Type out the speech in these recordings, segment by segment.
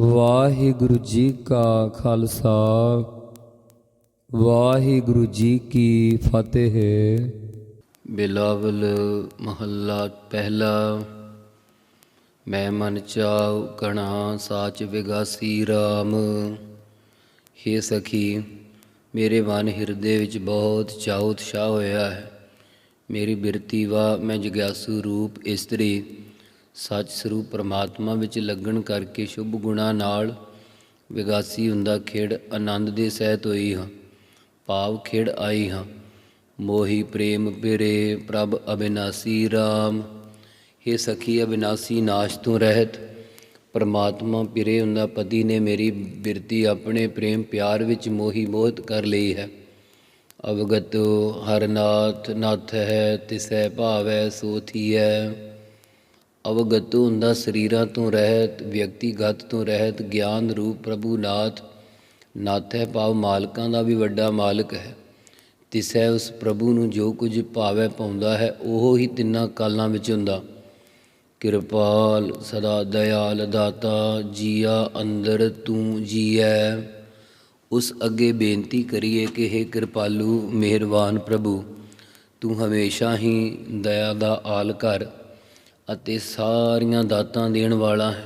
ਵਾਹਿਗੁਰੂ ਜੀ ਕਾ ਖਾਲਸਾ, ਵਾਹਿਗੁਰੂ ਜੀ ਕੀ ਫਤਿਹ। ਬਿਲਾਵਲ ਮਹੱਲਾ ਪਹਿਲਾ, ਮੈਂ ਮਨ ਚਾਉ ਕਣਾ ਸਾਚ ਵਿਗਾਸੀ RAM ਹੇ ਸਖੀ, ਮੇਰੇ ਮਨ ਹਿਰਦੇ ਵਿੱਚ ਬਹੁਤ ਚਾਉ ਉਤਸ਼ਾਹ ਹੋਇਆ ਹੈ। ਮੇਰੀ ਬਿਰਤੀ ਵਾ ਮੈਂ ਜਗਿਆਸੂ ਰੂਪ ਇਸਤਰੀ। ਸੱਚ ਸਰੂਪ ਪ੍ਰਮਾਤਮਾ ਵਿੱਚ ਲੱਗਣ ਕਰਕੇ ਸ਼ੁਭ ਗੁਣਾ ਨਾਲ ਵਿਗਾਸੀ ਹੁੰਦਾ ਖੇੜ ਆਨੰਦ ਦੇ ਸਹਿਤ ਹੋਈ ਹਾਂ, ਭਾਵ ਖੇੜ ਆਈ ਹਾਂ। ਮੋਹੀ ਪ੍ਰੇਮ ਪਿਰੇ ਪ੍ਰਭ ਅਬਿਨਾਸੀ RAM हे ਸਖੀ ਅਬਿਨਾਸੀ ਨਾਸ਼ ਤੋਂ ਰਹਿਤ। ਪਰਮਾਤਮਾ ਪਿਰੇ ਹੁੰਦਾ ਪਤੀ ਨੇ ਮੇਰੀ ਬਿਰਤੀ ਆਪਣੇ ਪ੍ਰੇਮ ਪਿਆਰ ਵਿੱਚ ਮੋਹੀ ਮੋਹਿਤ ਕਰ ਲਈ ਹੈ। ਅਵਗਤ ਹਰਨਾਥ ਨਾਥ ਹੈ ਤਿਸੈ ਭਾਵੈ ਹੈ ਅਵਗਤੂ ਹੁੰਦਾ ਸਰੀਰਾਂ ਤੋਂ ਰਹਿਤ, ਵਿਅਕਤੀਗਤ ਤੋਂ ਰਹਿਤ, ਗਿਆਨ ਰੂਪ ਪ੍ਰਭੂ ਨਾਥ ਨਾਥ ਭਾਵ ਮਾਲਕਾਂ ਦਾ ਵੀ ਵੱਡਾ ਮਾਲਕ ਹੈ। ਤਿਸੈ ਉਸ ਪ੍ਰਭੂ ਨੂੰ ਜੋ ਕੁਝ ਭਾਵੈ ਪਾਉਂਦਾ ਹੈ, ਉਹ ਹੀ ਤਿੰਨਾਂ ਕਾਲਾਂ ਵਿੱਚ ਹੁੰਦਾ। ਕਿਰਪਾਲ ਸਦਾ ਦਇਆਲ ਦਾਤਾ, ਜੀਆ ਅੰਦਰ ਤੂੰ ਜੀਐ। ਉਸ ਅੱਗੇ ਬੇਨਤੀ ਕਰੀਏ ਕਿ हे ਕਿਰਪਾਲੂ, ਮਿਹਰਬਾਨ ਪ੍ਰਭੂ, ਤੂੰ ਹਮੇਸ਼ਾ ਹੀ ਦਇਆ ਦਾ ਆਲ ਕਰ ਅਤੇ ਸਾਰੀਆਂ ਦਾਤਾਂ ਦੇਣ ਵਾਲਾ ਹੈ।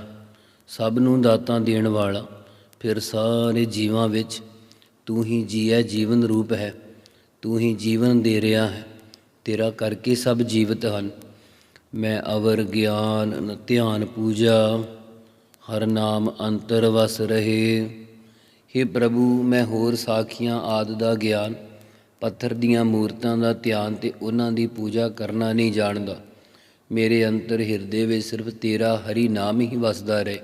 ਸਭ ਨੂੰ ਦਾਤਾਂ ਦੇਣ ਵਾਲਾ, ਫਿਰ ਸਾਰੇ ਜੀਵਾਂ ਵਿੱਚ ਤੂੰ ਹੀ ਜੀਐ ਜੀਵਨ ਰੂਪ ਹੈ। ਤੂੰ ਹੀ ਜੀਵਨ ਦੇ ਰਿਹਾ ਹੈ। ਤੇਰਾ ਕਰਕੇ ਸਭ ਜੀਵਤ ਹਨ। ਮੈਂ ਅਵਰ ਗਿਆਨ ਧਿਆਨ ਪੂਜਾ, ਹਰ ਨਾਮ ਅੰਤਰ ਵਸ ਰਹੇ। हे ਪ੍ਰਭੂ, ਮੈਂ ਹੋਰ ਸਾਖੀਆਂ ਆਦ ਦਾ ਗਿਆਨ, ਪੱਥਰ ਦੀਆਂ ਮੂਰਤਾਂ ਦਾ ਧਿਆਨ ਤੇ ਉਹਨਾਂ ਦੀ ਪੂਜਾ ਕਰਨਾ ਨਹੀਂ ਜਾਣਦਾ। ਮੇਰੇ ਅੰਤਰ ਹਿਰਦੇ ਵਿੱਚ ਸਿਰਫ ਤੇਰਾ ਹਰੀ ਨਾਮ ਹੀ ਵਸਦਾ ਰਹੇ।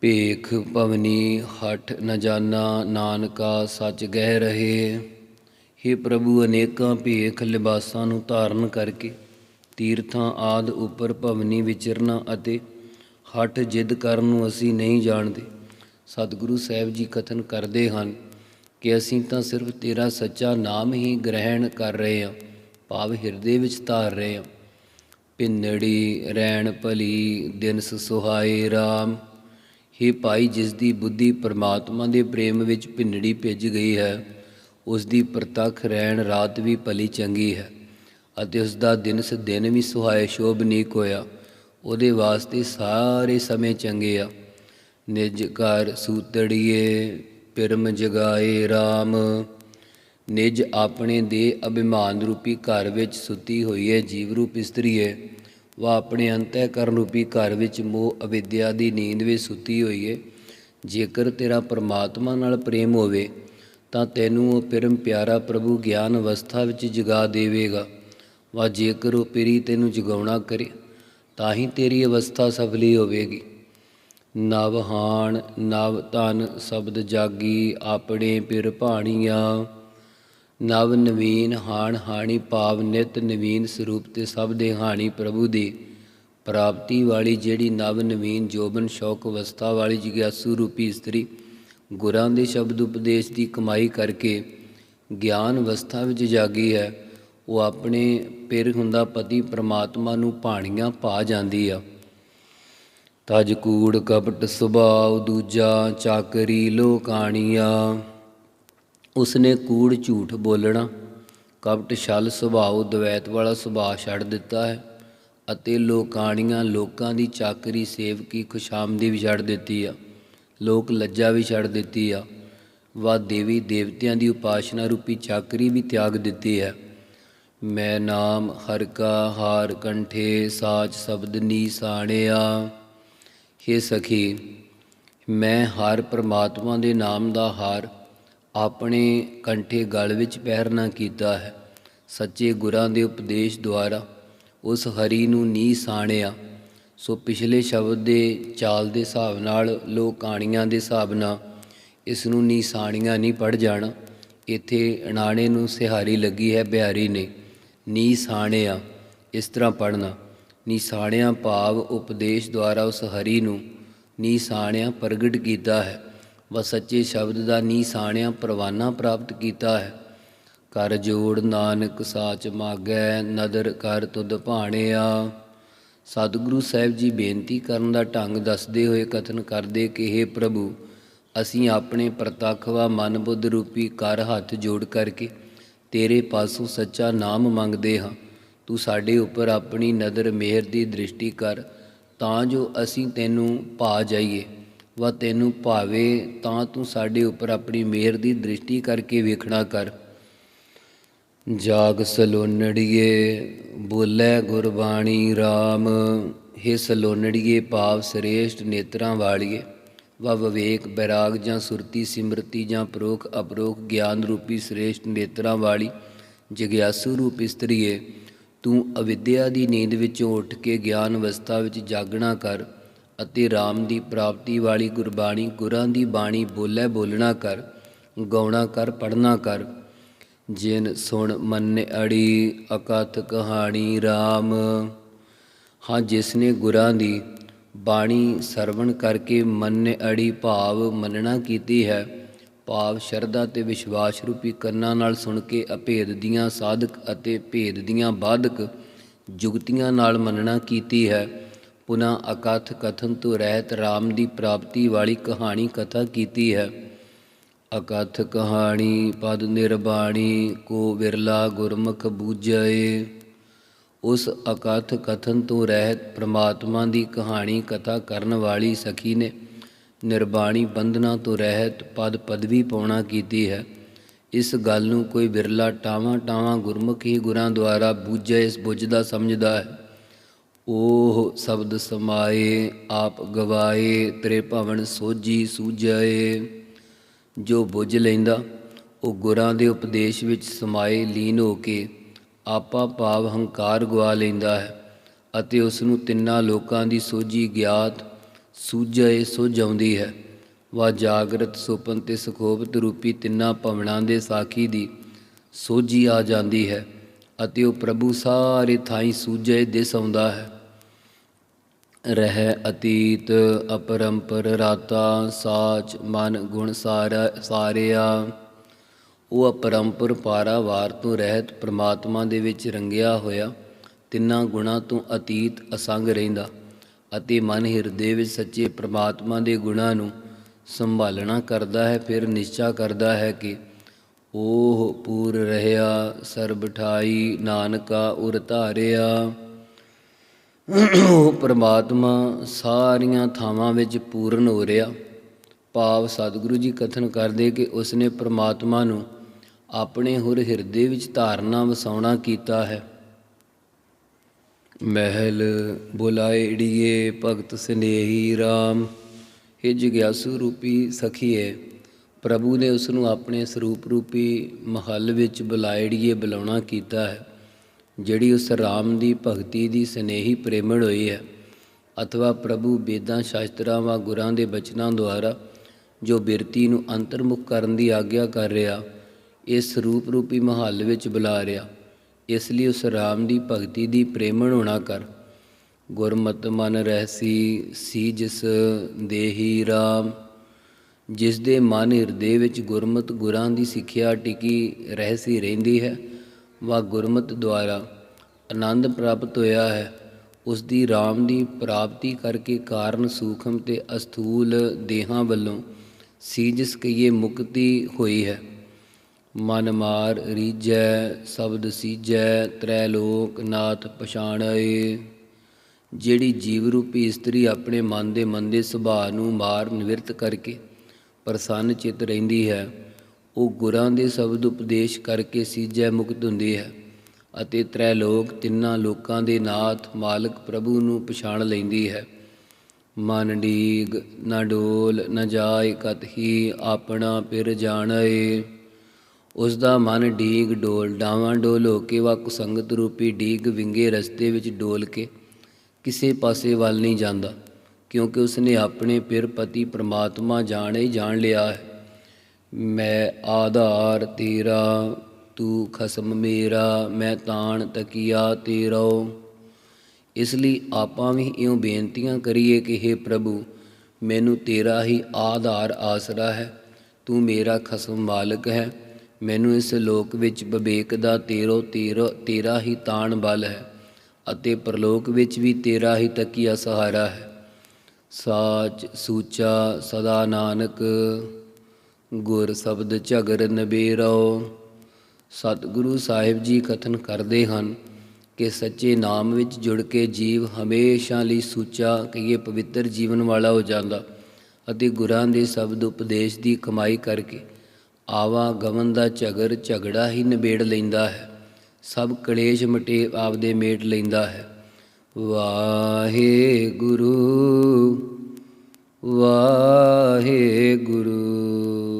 ਭੇਖ ਭਵਨੀ, ਹਠ ਨ ਜਾਣਾ ਨਾਨਕਾ, ਸੱਚ ਗਹਿ ਰਹੇ। हे ਪ੍ਰਭੂ, ਅਨੇਕਾਂ ਭੇਖ ਲਿਬਾਸਾਂ ਨੂੰ ਧਾਰਨ ਕਰਕੇ, ਤੀਰਥਾਂ ਆਦ ਉੱਪਰ ਭਵਨੀ ਵਿਚਰਨਾ ਅਤੇ ਹਠ ਜਿੱਦ ਕਰਨ ਨੂੰ ਅਸੀਂ ਨਹੀਂ ਜਾਣਦੇ। ਸਤਿਗੁਰੂ ਸਾਹਿਬ ਜੀ ਕਥਨ ਕਰਦੇ ਹਨ ਕਿ ਅਸੀਂ ਤਾਂ ਸਿਰਫ ਤੇਰਾ ਸੱਚਾ ਨਾਮ ਹੀ ਗ੍ਰਹਿਣ ਕਰ ਰਹੇ ਹਾਂ, ਭਾਵ ਹਿਰਦੇ ਵਿੱਚ ਧਾਰ ਰਹੇ ਹਾਂ। ਪਿੰਨੜੀ ਰਹਿਣ ਭਲੀ ਦਿਨਸ ਸੁਹਾਏ RAM ਹੀ ਭਾਈ, ਜਿਸ ਦੀ ਬੁੱਧੀ ਪਰਮਾਤਮਾ ਦੇ ਪ੍ਰੇਮ ਵਿੱਚ ਪਿੰਨੜੀ ਭਿੱਜ ਗਈ ਹੈ, ਉਸ ਦੀ ਪ੍ਰਤੱਖ ਰਹਿਣ ਰਾਤ ਵੀ ਭਲੀ ਚੰਗੀ ਹੈ ਅਤੇ ਉਸ ਦਾ ਦਿਨਸ ਦਿਨ ਵੀ ਸੁਹਾਏ ਸ਼ੋਭਨੀਕ ਹੋਇਆ। ਉਹਦੇ ਵਾਸਤੇ ਸਾਰੇ ਸਮੇਂ ਚੰਗੇ ਆ। ਨਿਜ ਘਰ ਸੂਤੜੀਏ, ਪਿਰਮ ਜਗਾਏ RAM ਨਿਜ ਆਪਣੇ ਦੇ ਅਭਿਮਾਨ ਰੂਪੀ ਘਰ ਵਿੱਚ ਸੁੱਤੀ ਹੋਈ ਹੈ, ਜੀਵ ਰੂਪ ਇਸਤਰੀ ਹੈ। ਵਾ ਆਪਣੇ ਅੰਤःਕਰਨ ਰੂਪੀ ਘਰ ਵਿੱਚ ਮੋਹ ਅਵਿਦਿਆ ਦੀ ਨੀਂਦ ਵਿੱਚ ਸੁੱਤੀ ਹੋਈ ਹੈ। ਜੇਕਰ ਤੇਰਾ ਪਰਮਾਤਮਾ ਨਾਲ ਪ੍ਰੇਮ ਹੋਵੇ, ਤਾਂ ਤੈਨੂੰ ਉਹ ਪਰਮ ਪਿਆਰਾ ਪ੍ਰਭੂ ਗਿਆਨ ਅਵਸਥਾ ਵਿੱਚ ਜਗਾ ਦੇਵੇਗਾ। ਵਾ ਜੇਕਰ ਉਹ ਪਿਰੀ ਤੈਨੂੰ ਜਗਾਉਣਾ ਕਰੇ, ਤਾਂ ਹੀ ਤੇਰੀ ਅਵਸਥਾ ਸਫਲੀ ਹੋਵੇਗੀ। ਨਵਹਾਣ ਨਵ ਧਨ, ਸ਼ਬਦ ਜਾਗੀ, ਆਪਣੇ ਪਿਰ ਭਾਣੀਆਂ। ਨਵ ਨਵੀਨ ਹਾਣ ਹਾਣੀ ਭਾਵ ਨਿਤ ਨਵੀਨ ਸਰੂਪ ਤੇ ਸਭ ਦੇ ਹਾਣੀ ਪ੍ਰਭੂ ਦੀ ਪ੍ਰਾਪਤੀ ਵਾਲੀ ਜਿਹੜੀ ਨਵ ਨਵੀਨ ਜੋਬਨ ਸ਼ੌਕ ਅਵਸਥਾ ਵਾਲੀ ਜਿਗਿਆਸੂ ਰੂਪੀ ਇਸਤਰੀ ਗੁਰਾਂ ਦੇ ਸ਼ਬਦ ਉਪਦੇਸ਼ ਦੀ ਕਮਾਈ ਕਰਕੇ ਗਿਆਨ ਅਵਸਥਾ ਵਿੱਚ ਜਾਗੀ ਹੈ, ਉਹ ਆਪਣੇ ਪਿਰ ਹੁੰਦਾ ਪਤੀ ਪ੍ਰਮਾਤਮਾ ਨੂੰ ਭਾਣੀਆਂ ਪਾ ਜਾਂਦੀ ਆ। ਤਜ ਕੂੜ ਕਪਟ ਸੁਭਾਅ ਦੂਜਾ ਚਾਕਰੀ ਲੋਕਾਣੀਆ। ਉਸਨੇ ਕੂੜ ਝੂਠ ਬੋਲਣਾ, ਕਪਟ ਛਲ ਸੁਭਾਅ, ਦਵੈਤ ਵਾਲਾ ਸੁਭਾਅ ਛੱਡ ਦਿੱਤਾ ਹੈ ਅਤੇ ਲੋਕਾਣੀਆਂ ਲੋਕਾਂ ਦੀ ਚਾਕਰੀ ਸੇਵਕੀ ਖੁਸ਼ਾਮਦੀ ਵੀ ਛੱਡ ਦਿੱਤੀ ਆ, ਲੋਕ ਲੱਜਾ ਵੀ ਛੱਡ ਦਿੱਤੀ ਆ ਵਾ ਦੇਵੀ ਦੇਵਤਿਆਂ ਦੀ ਉਪਾਸ਼ਨਾ ਰੂਪੀ ਚਾਕਰੀ ਵੀ ਤਿਆਗ ਦਿੱਤੀ ਹੈ। ਮੈਂ ਨਾਮ ਹਰ ਕਾ ਹਾਰ, ਕੰਠੇ, ਸਾਚ, ਸ਼ਬਦ, ਨੀ, ਸਾਣਿਆ। ਹੇ ਸਖੀ, ਮੈਂ ਹਰ ਪ੍ਰਮਾਤਮਾ ਦੇ ਨਾਮ ਦਾ ਹਾਰ ਆਪਣੇ ਕੰਠੇ ਗਲ ਵਿੱਚ ਪਹਿਰਨਾ ਕੀਤਾ ਹੈ। ਸੱਚੇ ਗੁਰਾਂ ਦੇ ਉਪਦੇਸ਼ ਦੁਆਰਾ ਉਸ ਹਰੀ ਨੂੰ ਨੀ ਸਾਣਿਆ। ਸੋ ਪਿਛਲੇ ਸ਼ਬਦ ਦੇ ਚਾਲ ਦੇ ਹਿਸਾਬ ਨਾਲ, ਲੋਕ ਕਹਾਣੀਆਂ ਦੇ ਹਿਸਾਬ ਨਾਲ ਇਸ ਨੂੰ ਨੀ ਸਾਣੀਆਂ ਨਹੀਂ ਪੜ ਜਾਣਾ। ਇੱਥੇ ਅਣਾਣੇ ਨੂੰ ਸਿਹਾਰੀ ਲੱਗੀ ਹੈ ਬਿਹਾਰੀ ਨੇ। ਨੀ ਸਾਣਿਆ, ਇਸ ਤਰ੍ਹਾਂ ਪੜਨਾ ਨਿਸ਼ਾਣਿਆ ਭਾਵ ਉਪਦੇਸ਼ ਦੁਆਰਾ ਉਸ ਹਰੀ ਨੂੰ ਨੀਸਾਣਿਆ ਪ੍ਰਗਟ ਕੀਤਾ ਹੈ। ਵਾ ਸੱਚੇ ਸ਼ਬਦ ਦਾ ਨੀ ਸਾਣਿਆ ਪ੍ਰਵਾਨਾ ਪ੍ਰਾਪਤ ਕੀਤਾ ਹੈ। ਕਰ ਜੋੜ ਨਾਨਕ ਸਾਚ ਮਾਗੈ, ਨਦਰ ਕਰ ਤੁਧ ਭਾਣਿਆ। ਸਤਿਗੁਰੂ ਸਾਹਿਬ ਜੀ ਬੇਨਤੀ ਕਰਨ ਦਾ ਢੰਗ ਦੱਸਦੇ ਹੋਏ ਕਥਨ ਕਰਦੇ ਕਿ हे ਪ੍ਰਭੂ, ਅਸੀਂ ਆਪਣੇ ਪ੍ਰਤੱਖਵਾ ਮਨ ਬੁੱਧ ਰੂਪੀ ਕਰ ਹੱਥ ਜੋੜ ਕਰਕੇ ਤੇਰੇ ਪਾਸੋਂ ਸੱਚਾ ਨਾਮ ਮੰਗਦੇ ਹਾਂ। ਤੂੰ ਸਾਡੇ ਉੱਪਰ ਆਪਣੀ ਨਦਰ ਮਿਹਰ ਦੀ ਦ੍ਰਿਸ਼ਟੀ ਕਰ, ਤਾਂ ਜੋ ਅਸੀਂ ਤੈਨੂੰ ਪਾ ਜਾਈਏ। ਵਾ ਤੈਨੂੰ ਭਾਵੇ ਤਾਂ ਤੂੰ ਸਾਡੇ ਉੱਪਰ ਆਪਣੀ ਮਿਹਰ ਦੀ ਦ੍ਰਿਸ਼ਟੀ ਕਰਕੇ ਵੇਖਣਾ ਕਰ। ਜਾਗ ਸਲੋਨੜੀਏ, ਬੋਲੇ ਗੁਰਬਾਣੀ RAM ਹੇ ਸਲੋਨੜੀਏ, ਭਾਵ ਸ੍ਰੇਸ਼ਟ ਨੇਤਰਾਂ ਵਾਲੀਏ। ਵਾ ਵਿਵੇਕ ਬੈਰਾਗ ਜਾਂ ਸੁਰਤੀ ਸਿਮਰਤੀ ਜਾਂ ਪ੍ਰੋਖ ਅਪਰੋਖ ਗਿਆਨ ਰੂਪੀ ਸ੍ਰੇਸ਼ਟ ਨੇਤਰਾਂ ਵਾਲੀ ਜਿਗਿਆਸੂ ਰੂਪ ਇਸਤਰੀਏ। ਤੂੰ ਅਵਿਦਿਆ ਦੀ ਨੀਂਦ ਵਿੱਚੋਂ ਉੱਠ ਕੇ ਗਿਆਨ ਅਵਸਥਾ ਵਿੱਚ ਜਾਗਣਾ ਕਰ। ਅਤੇ RAM ਦੀ ਪ੍ਰਾਪਤੀ ਵਾਲੀ ਗੁਰਬਾਣੀ ਗੁਰਾਂ ਦੀ ਬਾਣੀ ਬੋਲੇ ਬੋਲਣਾ ਕਰ, ਗਾਉਣਾ ਕਰ ਪੜਨਾ ਕਰ। ਜਿਨ ਸੁਣ ਮੰਨ ਅੜੀ, ਅਕਥ ਕਹਾਣੀ RAM ਹਾਂ, ਜਿਸ ਨੇ ਗੁਰਾਂ ਦੀ ਬਾਣੀ ਸਰਵਣ ਕਰਕੇ ਮੰਨੇ ਅੜੀ ਭਾਵ ਮੰਨਣਾ ਕੀਤੀ ਹੈ, ਭਾਵ ਸ਼ਰਧਾ ਤੇ ਵਿਸ਼ਵਾਸ ਰੂਪੀ ਕੰਨਾਂ ਨਾਲ ਸੁਣ ਕੇ ਅਭੇਦ ਦੀਆਂ ਸਾਧਕ ਅਤੇ ਭੇਦ ਦੀਆਂ ਬਾਧਕ ਜੁਗਤੀਆਂ ਨਾਲ ਮੰਨਣਾ ਕੀਤੀ ਹੈ। ਪੁਨਾ ਅਕਥ ਕਥਨ ਤੋਂ ਰਹਿਤ RAM ਦੀ ਪ੍ਰਾਪਤੀ ਵਾਲੀ ਕਹਾਣੀ ਕਥਾ ਕੀਤੀ ਹੈ। ਅਕਥ ਕਹਾਣੀ ਪਦ ਨਿਰਬਾਣੀ ਕੋ ਵਿਰਲਾ ਗੁਰਮੁਖ ਬੂਝਏ। ਉਸ ਅਕਥ ਕਥਨ ਤੋਂ ਰਹਿਤ ਪ੍ਰਮਾਤਮਾ ਦੀ ਕਹਾਣੀ ਕਥਾ ਕਰਨ ਵਾਲੀ ਸਖੀ ਨੇ ਨਿਰਬਾਣੀ ਬੰਧਨਾ ਤੋਂ ਰਹਿਤ ਪਦ ਪਦਵੀ ਪਾਉਣਾ ਕੀਤੀ ਹੈ। ਇਸ ਗੱਲ ਨੂੰ ਕੋਈ ਵਿਰਲਾ ਟਾਵਾਂ ਟਾਵਾਂ ਗੁਰਮੁਖ ਹੀ ਗੁਰਾਂ ਦੁਆਰਾ ਬੂਝੇ ਇਸ ਬੁੱਝਦਾ ਸਮਝਦਾ ਹੈ। ਉਹ ਸ਼ਬਦ ਸਮਾਏ, ਆਪ ਗਵਾਏ, ਤੇਰੇ ਭਵਨ ਸੋਜੀ ਸੂਝਏ। ਜੋ ਬੁੱਝ ਲੈਂਦਾ, ਉਹ ਗੁਰਾਂ ਦੇ ਉਪਦੇਸ਼ ਵਿੱਚ ਸਮਾਏ ਲੀਨ ਹੋ ਕੇ ਆਪਾ ਭਾਵ ਹੰਕਾਰ ਗਵਾ ਲੈਂਦਾ ਹੈ ਅਤੇ ਉਸ ਨੂੰ ਤਿੰਨਾਂ ਲੋਕਾਂ ਦੀ ਸੋਝੀ ਗਿਆਤ ਸੂਝੇ ਸੁਝਾਉਂਦੀ ਹੈ। ਵਾ ਜਾਗਰਤ ਸੁਪਨ ਤੇ ਸੁਖੋਪਤ ਰੂਪੀ ਤਿੰਨਾਂ ਭਵਨਾਂ ਦੇ ਸਾਖੀ ਦੀ ਸੋਝੀ ਆ ਜਾਂਦੀ ਹੈ ਅਤੇ ਉਹ ਪ੍ਰਭੂ ਸਾਰੇ ਥਾਈ ਸੂਝੇ ਦਿਸ ਆਉਂਦਾ ਹੈ। ਰਹਿ ਅਤੀਤ, ਅਪਰੰਪਰ ਰਾਤਾ, ਸਾਚ ਮਨ ਗੁਣ ਸਾਰਾ, ਸਾਰਿਆ। ਉਹ ਅਪਰੰਪਰ ਪਾਰਾਵਾਰ ਤੋਂ ਰਹਿਤ ਪ੍ਰਮਾਤਮਾ ਦੇ ਵਿੱਚ ਰੰਗਿਆ ਹੋਇਆ, ਤਿੰਨਾਂ ਗੁਣਾਂ ਤੋਂ ਅਤੀਤ ਅਸੰਗ ਰਹਿੰਦਾ ਅਤੇ ਮਨ ਹਿਰਦੇ ਵਿੱਚ ਸੱਚੇ ਪ੍ਰਮਾਤਮਾ ਦੇ ਗੁਣਾਂ ਨੂੰ ਸੰਭਾਲਣਾ ਕਰਦਾ ਹੈ, ਫਿਰ ਨਿਸ਼ਚਾ ਕਰਦਾ ਹੈ ਕਿ ਉਹ ਪੂਰ ਰਹਿਆ, ਸਰਬ ਠਾਈ ਨਾਨਕਾ ਉਰ ਧਾਰਿਆ। ਉਹ ਪ੍ਰਮਾਤਮਾ ਸਾਰੀਆਂ ਥਾਵਾਂ ਵਿੱਚ ਪੂਰਨ ਹੋ ਰਿਹਾ। ਭਾਵ ਸਤਿਗੁਰੂ ਜੀ ਕਥਨ ਕਰਦੇ ਕਿ ਉਸਨੇ ਪ੍ਰਮਾਤਮਾ ਨੂੰ ਆਪਣੇ ਹੁਰ ਹਿਰਦੇ ਵਿੱਚ ਧਾਰਨਾ ਵਸਾਉਣਾ ਕੀਤਾ ਹੈ। ਮਹਿਲ ਬੁਲਾਇੜੀਏ ਭਗਤ ਸਨੇਹੀ RAM ਇਹ ਜਿਗਿਆਸੂ ਰੂਪੀ ਸਖੀਏ ਪ੍ਰਭੂ ਨੇ ਉਸ ਨੂੰ ਆਪਣੇ ਸਰੂਪ ਰੂਪੀ ਮਹੱਲ ਵਿੱਚ ਬੁਲਾਇੜੀਏ ਬੁਲਾਉਣਾ ਕੀਤਾ ਹੈ। ਜਿਹੜੀ ਉਸ ਰਾਮ ਦੀ ਭਗਤੀ ਦੀ ਸਨੇਹੀ ਪ੍ਰੇਮਣ ਹੋਈ ਹੈ, ਅਥਵਾ ਪ੍ਰਭੂ ਵੇਦਾਂ ਸ਼ਾਸਤਰਾਂ ਵਾ ਗੁਰਾਂ ਦੇ ਬਚਨਾਂ ਦੁਆਰਾ ਜੋ ਬਿਰਤੀ ਨੂੰ ਅੰਤਰਮੁਖ ਕਰਨ ਦੀ ਆਗਿਆ ਕਰ ਰਿਹਾ, ਇਸ ਰੂਪ ਰੂਪੀ ਮਹੱਲ ਵਿੱਚ ਬੁਲਾ ਰਿਹਾ। ਇਸ ਲਈ ਉਸ ਰਾਮ ਦੀ ਭਗਤੀ ਦੀ ਪ੍ਰੇਮਣ ਹੋਣਾ ਕਰ। ਗੁਰਮਤਿ ਮਨ ਰਹਿਸੀ ਸੀ ਜਿਸ ਦੇਹੀ ਰਾਮ, ਜਿਸ ਦੇ ਮਨ ਹਿਰਦੇ ਵਿੱਚ ਗੁਰਮਤਿ ਗੁਰਾਂ ਦੀ ਸਿੱਖਿਆ ਟਿਕੀ ਰਹਿਸੀ ਰਹਿੰਦੀ ਹੈ, ਵਾ ਗੁਰਮਤਿ ਦੁਆਰਾ ਆਨੰਦ ਪ੍ਰਾਪਤ ਹੋਇਆ ਹੈ। ਉਸ ਦੀ RAM ਦੀ ਪ੍ਰਾਪਤੀ ਕਰਕੇ ਕਾਰਨ ਸੂਖਮ ਤੇ ਅਸਥੂਲ ਦੇਹਾਂ ਵੱਲੋਂ ਸੀ ਜਿਸ ਕਈਏ ਮੁਕਤੀ ਹੋਈ ਹੈ। ਮਨ ਮਾਰ ਰੀਜੈ ਸ਼ਬਦ ਸੀਜੈ ਤ੍ਰੈ ਲੋਕ ਨਾਥ ਪਛਾਣਏ। ਜਿਹੜੀ ਜੀਵ ਰੂਪੀ ਇਸਤਰੀ ਆਪਣੇ ਮਨ ਦੇ ਮੰਦੇ ਸੁਭਾਅ ਨੂੰ ਮਾਰ ਨਿਵਰਤ ਕਰਕੇ ਪ੍ਰਸੰਨ ਚਿਤ ਰਹਿੰਦੀ ਹੈ, ਉਹ ਗੁਰਾਂ ਦੇ ਸ਼ਬਦ ਉਪਦੇਸ਼ ਕਰਕੇ ਸੀਜੈ ਮੁਕਤ ਹੁੰਦੀ ਹੈ। ਅਤੇ ਤ੍ਰੈ ਲੋਕ ਤਿੰਨਾਂ ਲੋਕਾਂ ਦੇ ਨਾਥ ਮਾਲਕ ਪ੍ਰਭੂ ਨੂੰ ਪਛਾਣ ਲੈਂਦੀ ਹੈ। ਮਨ ਡੀਗ, ਨਾ ਡੋਲ, ਨਾ ਜਾਏ ਕਤ ਹੀ ਆਪਣਾ ਪਿਰ ਜਾਣਏ ਉਸ ਦਾ ਮਨ ਡੀਗ ਡੋਲ, ਡਾਵਾਂ ਡੋਲ ਹੋ ਕੇ ਵਾ ਸੰਗਤ ਰੂਪੀ ਡੀਗ ਵਿੰਗੇ ਰਸਤੇ ਵਿੱਚ ਡੋਲ ਕੇ ਕਿਸੇ ਪਾਸੇ ਵੱਲ ਨਹੀਂ ਜਾਂਦਾ, ਕਿਉਂਕਿ ਉਸਨੇ ਆਪਣੇ ਪਿਰ ਪਤੀ ਪ੍ਰਮਾਤਮਾ ਜਾਣੇ ਜਾਣ ਲਿਆ ਹੈ। ਮੈਂ ਆਧਾਰ ਤੇਰਾ ਤੂੰ ਖਸਮ ਮੇਰਾ, ਮੈਂ ਤਾਣ ਤਕੀਆ ਤੇਰੋ ਇਸ ਲਈ ਆਪਾਂ ਵੀ ਇਉਂ ਬੇਨਤੀਆਂ ਕਰੀਏ ਕਿ हे ਪ੍ਰਭੂ, ਮੈਨੂੰ ਤੇਰਾ ਹੀ ਆਧਾਰ ਆਸਰਾ ਹੈ। ਤੂੰ ਮੇਰਾ ਖਸਮ ਮਾਲਕ ਹੈ। ਮੈਨੂੰ ਇਸ ਲੋਕ ਵਿੱਚ ਵਿਵੇਕ ਦਾ ਤੇਰੋ ਤੇਰਾ ਤੇਰਾ ਹੀ ਤਾਣ ਬਲ ਹੈ ਅਤੇ ਪ੍ਰਲੋਕ ਵਿੱਚ ਵੀ ਤੇਰਾ ਹੀ ਤਕੀਆ ਸਹਾਰਾ ਹੈ। ਸਾਚ ਸੂਚਾ ਸਦਾ ਨਾਨਕ, ਗੁਰ ਸ਼ਬਦ ਝਗਰ ਨਬੇਰੋ ਸਤਿਗੁਰੂ ਸਾਹਿਬ ਜੀ ਕਥਨ ਕਰਦੇ ਹਨ ਕਿ ਸੱਚੇ ਨਾਮ ਵਿੱਚ ਜੁੜ ਕੇ ਜੀਵ ਹਮੇਸ਼ਾ ਲਈ ਸੂਚਾ ਕਹੀਏ ਪਵਿੱਤਰ ਜੀਵਨ ਵਾਲਾ ਹੋ ਜਾਂਦਾ ਅਤੇ ਗੁਰਾਂ ਦੇ ਸ਼ਬਦ ਉਪਦੇਸ਼ ਦੀ ਕਮਾਈ ਕਰਕੇ ਆਵਾ ਗਮਨ ਦਾ ਝਗਰ ਝਗੜਾ ਹੀ ਨਿਬੇੜ ਲੈਂਦਾ ਹੈ, ਸਭ ਕਲੇਸ਼ ਮਟੇ ਆਪਦੇ ਮੇਟ ਲੈਂਦਾ ਹੈ। ਵਾਹਿਗੁਰੂ ਵਾਹਿਗੁਰੂ।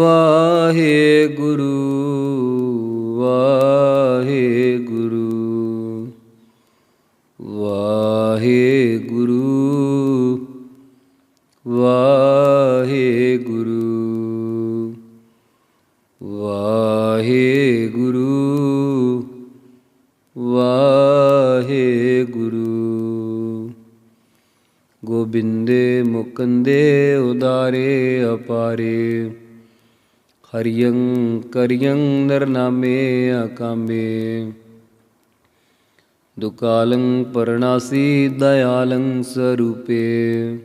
ਵਾਹਿਗੁਰੂ ਵਾਹਿਗੁਰੂ ਵਾਹਿਗੁਰੂ ਵਾਹਿਗੁਰੂ ਵਾਹਿਗੁਰੂ ਵਾਹਿਗੁਰੂ। ਵਾਹਿਗੁਰੂ ਗੋਬਿੰਦੇ ਮੁਕੰਦੇ ਉਦਾਰੇ ਅਪਾਰੇ। ਹਰਿਯੰ ਕਰਿਯੰ ਨਰਨਾਮੇ ਅਕਾਮੇ ਦੁਕਾਲੰ ਪਰਣਾਸੀ ਦਇਆਲੰ ਸਰੂਪੇ।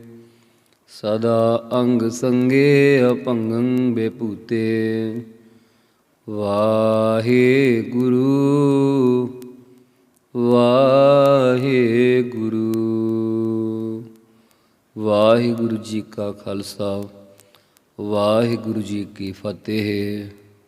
ਸਦਾ ਅੰਗ ਸੰਗੇ ਅਪੰਗੰ ਬੇਪੂਤੇ। ਵਾਹਿਗੁਰੂ ਵਾਹਿਗੁਰੂ। ਵਾਹਿਗੁਰੂ ਜੀ ਕਾ ਖਾਲਸਾ। ਵਾਹਿਗੁਰੂ ਜੀ ਕੀ ਫਤਿਹ।